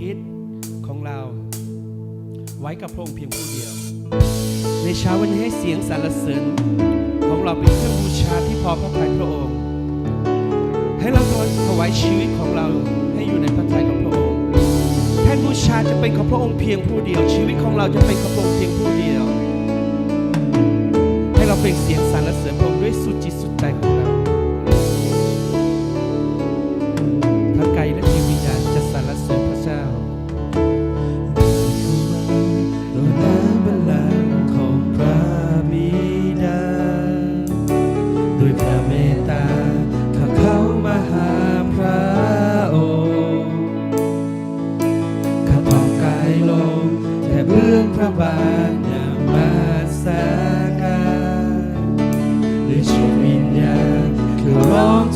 คิดของเรา ไว้กับพระองค์เพียงผู้เดียว ในเช้าวันนี้ให้เสียงสรรเสริญของเราเป็นเครื่องบูชาที่พอพระทัยพระองค์ ให้เราถวายชีวิตของเราให้อยู่ในพระทัยของพระองค์แท่นบูชาจะเป็นของพระองค์เพียงผู้เดียว ชีวิตของเราจะเป็นของพระองค์เพียงผู้เดียว ให้เราเป็นเสียงสรรเสริญพระองค์ด้วยสุดจิตสุดใจของเรา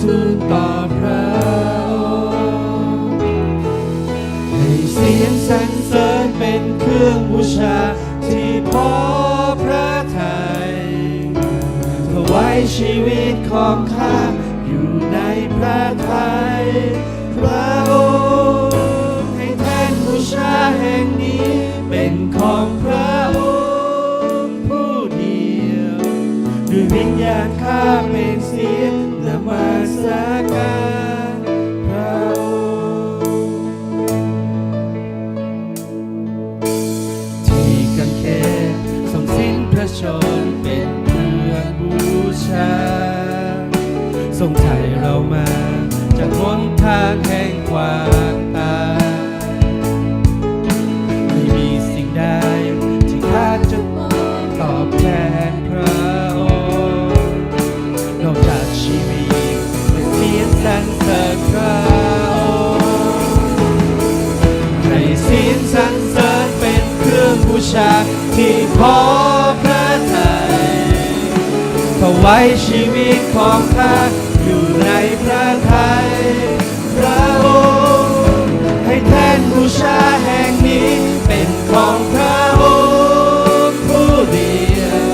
ทูลต่อพระให้เสียงสรรเสริญเป็นเครื่องบูชาที่พอพระทัยถวายชีวิตของข้าอยู่ในพระทัยพระองค์ให้แทนบูชาแห่งนี้เป็นของพระองค์ผู้เดียวด้วยวิญญาณข้าเป็นเสียง ที่กังเขนทรงสินพระชนเป็นเพื่องบูชาทรงไถ่เรามาจากหนทางแห่งความ ถวายชีวิตของข้าอยู่ในพระทัยพระองค์ให้แทนบูชาแห่งนี้เป็นของพระองค์ผู้เดียว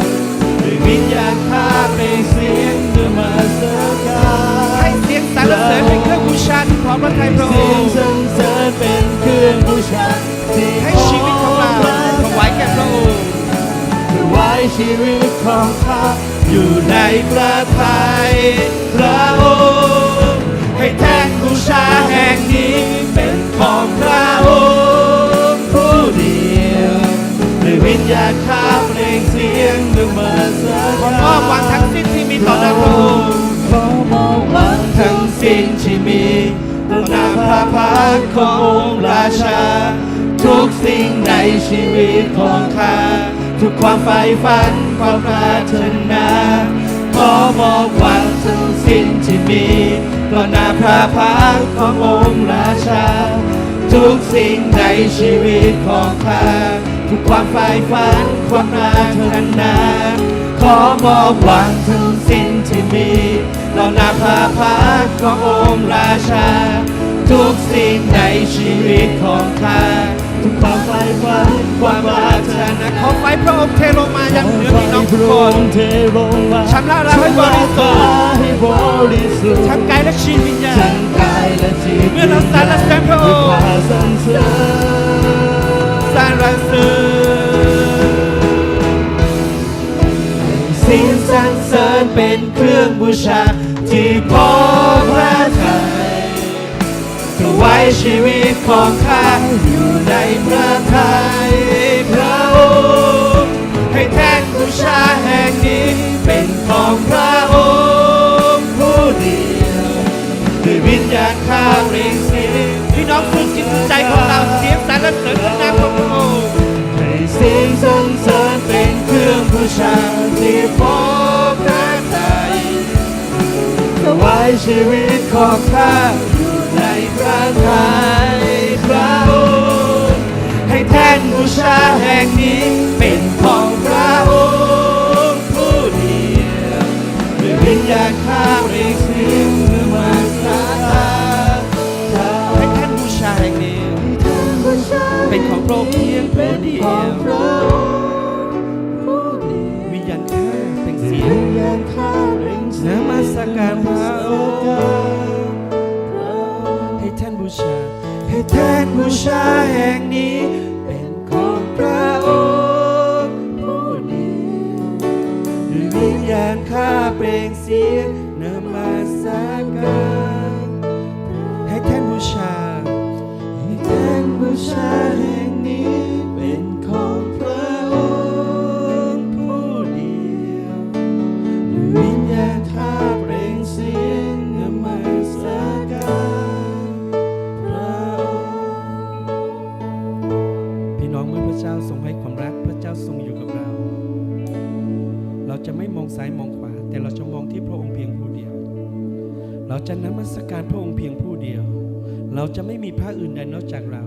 ด้วยวิญญาณข้าเป็นเสียงเดือมาสการให้เสียงสรรเสริญเป็นเครื่องบูชาที่พร้อมพระทัยพระองค์เสียงสรรเสริญเป็นเครื่องบูชาที่ให้ชีวิตของเราถวายแก่พระองค์ถวายชีวิตของข้า อยู่ในพระทัยพระองค์ให้แทนบูชาแห่งนี้เป็นของพระองค์ผู้เดียวด้วยวิญญาณข้าเพลงเสียงดึงมาสขอมอบวันทั้งสิ้นที่มีต่อพระองค์ขอมอบวันทั้งสิ้นที่มีต่อน้าพระพักขององค์ราชา ทุกสิ่งในชีวิตของข้า ความใฝ่ฝันความปรารถนาขอมอบวันทั้งสิ้นที่มีต่อหน้าพระพักขององค์ราชา ทุกสิ่งในชีวิตของข้าทุกความใฝ่ฝันความปรารถนาขอมอบหวังทั้งสิ้นที่มีต่อหน้าพระพักขององค์ราชา ทุกสิ่งในชีวิตของข้า ทุกความใฝ่ฝันความปรารถนาขอไฟพระองค์เทลงมายังเหนือพี่น้องทุกคนชำระเราให้บริสุทธิ์ให้บริสุทธิ์ทั้งกายและชีวิตญาทั้ณงกายและจิตเมื่อเราสรรเสริญพระองค์สรรเสริญสรรเสริญเสียงสรรเสริญเป็นเครื่องบูชาที่พอ ถวายชีวิตของข้าอยู่ในพระทัยพระองค์ให้แทนบูชาแห่งนี้เป็นของพระองค์ผู้เดียวด้วยวิญญาณข้าเปล่งเสียงพี่น้องสุดจิตใจของเราเสียงสรรเสริญขึ้นหน้าของพระองค์ให้เสียงสรรเสริญเป็นเครื่องบูชาที่พอพระทัยถวายชีวิต ชาแห่งนี้เป็นของพระองค์ผู้เดียวด้วยวิญญาณข้าเรียกเสียงเมื่อมาสาธาให้ท่านบูชาแห่งนี้ เป็นของพระองค์เพียงผู้เดียววิญญาณข้าเป็นเสียงนมัสการพระองค์ให้ท่านบูชาให้แทนบูชาแห่งนี้ งเสียงนมัสการให้แท่นบูชา ให้แท่นบูชาแห่งนี้เป็นของพระองค์ผู้เดียวด้วยวิญญาณข้าเปล่งเสียงนมัสการพระองค์พี่น้องเมื่อพระเจ้าทรงให้ความรักพระเจ้าทรงอยู่กับเรา เราจะไม่มองซ้ายมองขวา แต่เราจะมองที่พระองค์เพียงผู้เดียว เราจะนมัสการพระองค์เพียงผู้เดียว เราจะไม่มีพระอื่นใดนอกจากเรา